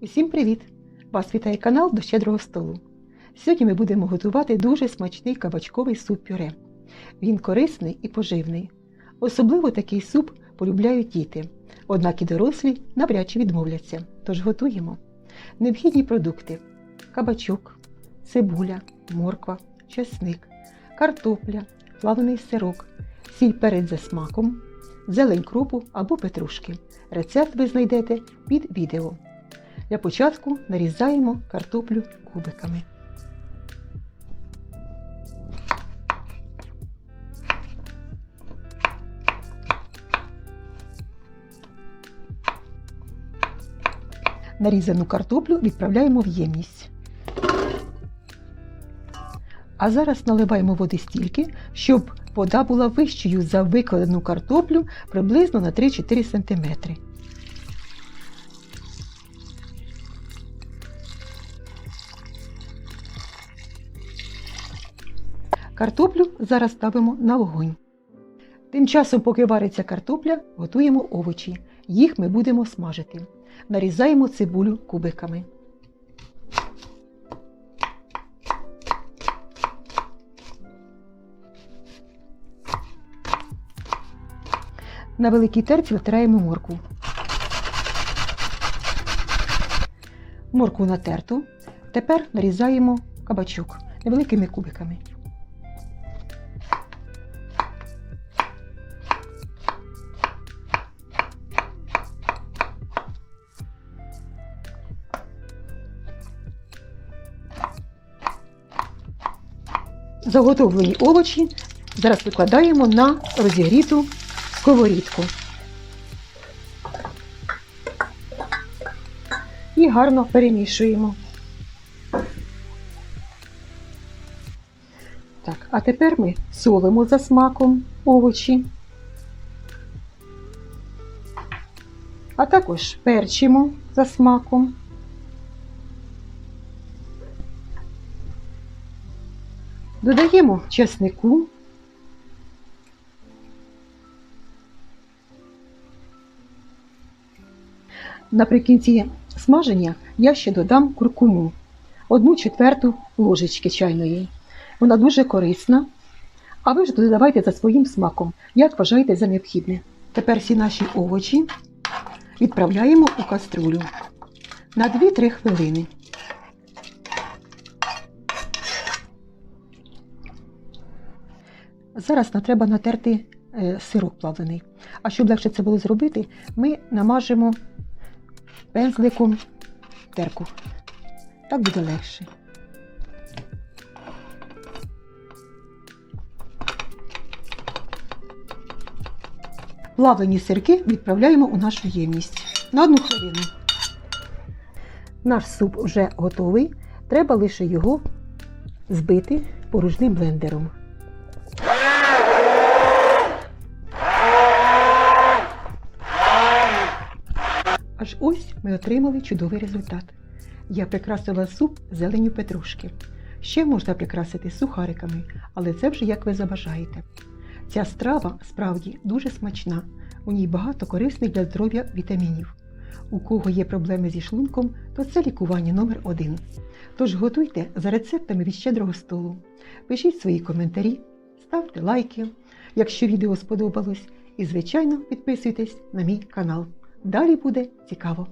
Усім привіт! Вас вітає канал до щедрого столу. Сьогодні ми будемо готувати дуже смачний кабачковий суп-пюре. Він корисний і поживний. Особливо такий суп полюбляють діти, однак і дорослі навряд чи відмовляться. Тож готуємо. Необхідні продукти: кабачок, цибуля, морква, чесник, картопля, плавлений сирок, сіль перець за смаком, зелень кропу або петрушки. Рецепт ви знайдете під відео. Для початку нарізаємо картоплю кубиками. Нарізану картоплю відправляємо в ємність. А зараз наливаємо води стільки, щоб вода була вищою за викладену картоплю приблизно на 3-4 см. Картоплю зараз ставимо на вогонь. Тим часом, поки вариться картопля, готуємо овочі. Їх ми будемо смажити. Нарізаємо цибулю кубиками. На великій терці втираємо моркву. Моркву натерту. Тепер нарізаємо кабачок невеликими кубиками. Заготовлені овочі зараз викладаємо на розігріту сковорідку. І гарно перемішуємо. Так, а тепер ми солимо за смаком овочі, а також перчимо за смаком. Додаємо чеснику. Наприкінці смаження я ще додам куркуму, одну четверту ложечки чайної. Вона дуже корисна. А ви ж додавайте за своїм смаком, як вважаєте за необхідне. Тепер всі наші овочі відправляємо у каструлю на 2-3 хвилини. Зараз нам треба натерти е, сирок плавлений. А щоб легше це було зробити, ми намажемо пензликом терку. Так буде легше. Плавлені сирки відправляємо у нашу ємність на одну хвилину. Наш суп вже готовий. Треба лише його збити порожним блендером. Аж ось ми отримали чудовий результат. Я прикрасила суп зеленю петрушки. Ще можна прикрасити сухариками, але це вже як ви забажаєте. Ця страва справді дуже смачна, у ній багато корисних для здоров'я вітамінів. У кого є проблеми зі шлунком, то це лікування номер один. Тож готуйте за рецептами від щедрого столу. Пишіть свої коментарі, ставте лайки, якщо відео сподобалось, і, звичайно, підписуйтесь на мій канал. Далі буде цікаво.